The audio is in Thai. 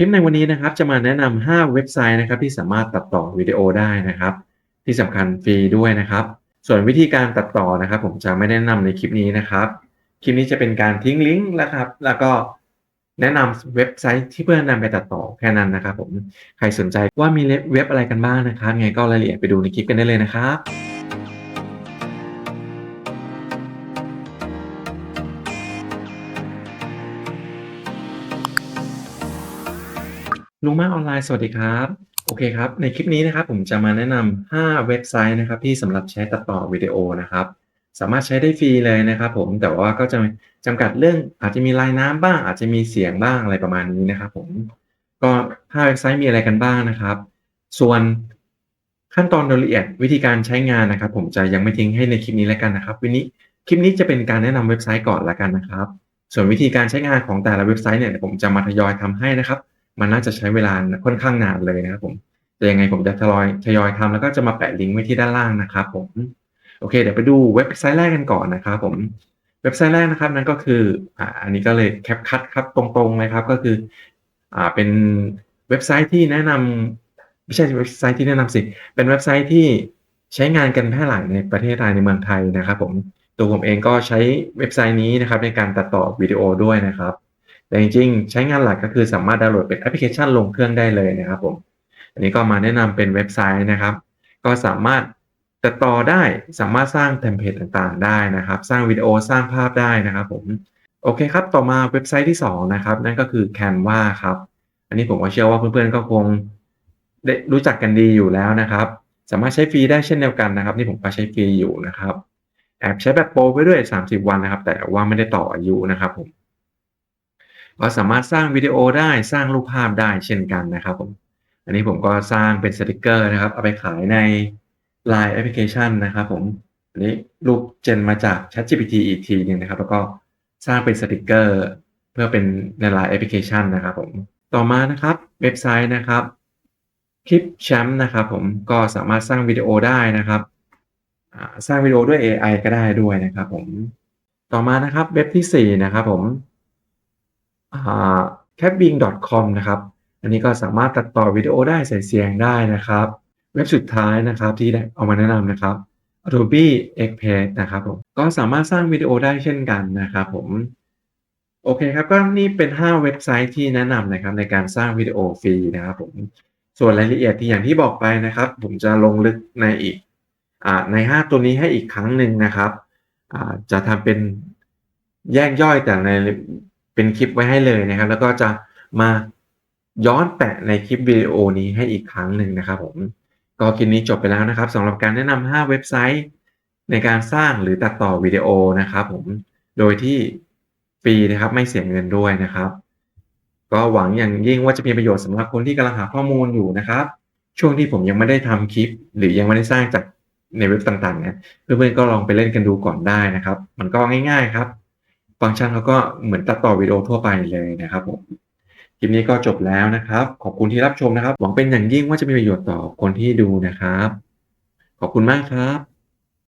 ลิปในวันนี้นะครับจะมาแนะนำ5เว็บไซต์นะครับที่สามารถตัดต่อวิดีโอได้นะครับ ที่สำคัญฟรีด้วยนะครับ ส่วนวิธีการตัดต่อนะครับ ผมจะไม่แนะนำในคลิปนี้นะครับ คลิปนี้จะเป็นการทิ้งลิงก์แล้วครับ แล้วก็แนะนำเว็บไซต์ที่เพื่อนนำไปตัดต่อแค่นั้นนะครับ ผมใครสนใจว่ามีเว็บอะไรกันบ้างนะครับไงก็รายละเอียดไปดูในคลิปกันได้เลยนะครับ ลุงมาออนไลน์สวัสดีครับ โอเคครับ ในคลิปนี้นะครับผมจะมาแนะนำ5เว็บไซต์นะครับที่สำหรับใช้ตัดต่อวิดีโอนะครับ สามารถใช้ได้ฟรีเลยนะครับผมแต่ว่าก็จะจำกัดเรื่องอาจจะมีลายน้ำบ้าง อาจจะมีเสียงบ้างอะไรประมาณนี้นะครับผมก็5เว็บไซต์มีอะไรกันบ้างนะครับ ส่วนขั้นตอนโดยละเอียดวิธีการใช้งานนะครับ ผมจะยังไม่ทิ้งให้ในคลิปนี้แล้วกันนะครับวันนี้คลิปนี้จะเป็นการแนะนำเว็บไซต์ก่อนละกันนะครับ ส่วนวิธีการใช้งานของแต่ละเว็บไซต์เนี่ยผมจะมาทยอยทำให้นะครับ มันน่าจะใช้เวลาค่อนข้างนานเลยนะครับผมแต่ยังไงผมจะทยอยทยอยทำแล้วก็จะมาแปะลิงก์ไว้ที่ด้านล่างนะครับผมโอเค เดี๋ยวไปดูเว็บไซต์แรกกันก่อนนะครับผมเว็บไซต์แรกนะครับนั่นก็คืออ่าอันนี้ก็เลยแคปคัดครับตรงๆเลยครับก็คืออ่าเป็นเว็บไซต์ที่แนะนำไม่ใช่เว็บไซต์ที่แนะนำสิเป็นเว็บไซต์ที่ใช้งานกันแพร่หลายในประเทศไทยในเมืองไทยนะครับผมตัวผมเองก็ใช้เว็บไซต์นี้นะครับในการตัดต่อวิดีโอด้วยนะครับ แต่จริงๆ ใช้งานหลักก็คือสามารถดาวน์โหลดเป็นแอปพลิเคชันลงเครื่องได้เลยนะครับผม อันนี้ก็มาแนะนำเป็นเว็บไซต์นะครับ ก็สามารถตัดต่อได้สามารถสร้างเทมเพลตต่างๆ ได้นะครับ สร้างวิดีโอสร้างภาพได้นะครับผมโอเคครับ ต่อมาเว็บไซต์ที่ 2 นะครับ นั่นก็คือ Canva ครับ อันนี้ผมก็เชื่อว่าเพื่อนๆ ก็คงได้รู้จักกันดีอยู่แล้วนะครับ สามารถใช้ฟรีได้เช่นเดียวกันนะครับ นี่ผมก็ใช้ฟรีอยู่นะครับ แอบใช้แบบโปรไปด้วย 30 วันนะครับ แต่ว่าไม่ได้ต่ออายุนะครับผม ก็สามารถสร้างวิดีโอได้สร้างรูปภาพได้เช่นกันนะครับผม อันนี้ผมก็สร้างเป็นสติกเกอร์นะครับ เอาไปขายใน Line แอปพลิเคชันนะครับผม อันนี้รูปเจนมาจาก ChatGPT อีกทีนึงนะครับ แล้วก็สร้างเป็นสติกเกอร์เพื่อเป็นใน Line แอปพลิเคชันนะครับผม ต่อมานะครับเว็บไซต์นะครับคลิปแชมป์นะครับผมก็สามารถสร้างวิดีโอได้นะครับสร้างวิดีโอด้วย AI ก็ได้ด้วยนะครับผม ต่อมานะครับเว็บที่ 4 นะครับผม cabing.com นะครับ อันนี้ก็สามารถตัดต่อวิดีโอได้ใส่เสียงได้นะครับ เว็บสุดท้ายนะครับที่เอามาแนะนำนะครับ Adobe Express นะครับผมก็สามารถสร้างวิดีโอได้เช่นกันนะครับผมโอเคครับก็นี่เป็น 5 เว็บไซต์ที่แนะนำนะครับในการสร้างวิดีโอฟรีนะครับผมส่วนรายละเอียดที่อย่างที่บอกไปนะครับ ผมจะลงลึกในอีกอใน 5 ตัวนี้ให้อีกครั้งหนึ่งนะครับจะทำเป็นแยกย่อยแต่ใน เป็นคลิปไว้ให้เลยนะครับ แล้วก็จะมาย้อนแปะในคลิปวิดีโอนี้ให้อีกครั้งหนึ่งนะครับผมก็คลิปนี้จบไปแล้วนะครับสำหรับการแนะนำ5เว็บไซต์ ในการสร้างหรือตัดต่อวิดีโอนะครับผมโดยที่ฟรีนะครับไม่เสียเงินด้วยนะครับ ก็หวังอย่างยิ่งว่าจะมีประโยชน์สำหรับคนที่กำลังหาข้อมูลอยู่นะครับ ช่วงที่ผมยังไม่ได้ทำคลิป หรือยังไม่ได้สร้างจากในเว็บต่างๆเนี่ยเพื่อนๆก็ลองไปเล่นกันดูก่อนได้นะครับ มันก็ง่าย ๆ ครับ ฟังก์ชันเขาก็เหมือนตัดต่อวิดีโอทั่วไปเลยนะครับผมคลิปนี้ก็จบแล้วนะครับ ขอบคุณที่รับชมนะครับ หวังเป็นอย่างยิ่งว่าจะมีประโยชน์ต่อคนที่ดูนะครับ ขอบคุณมากครับ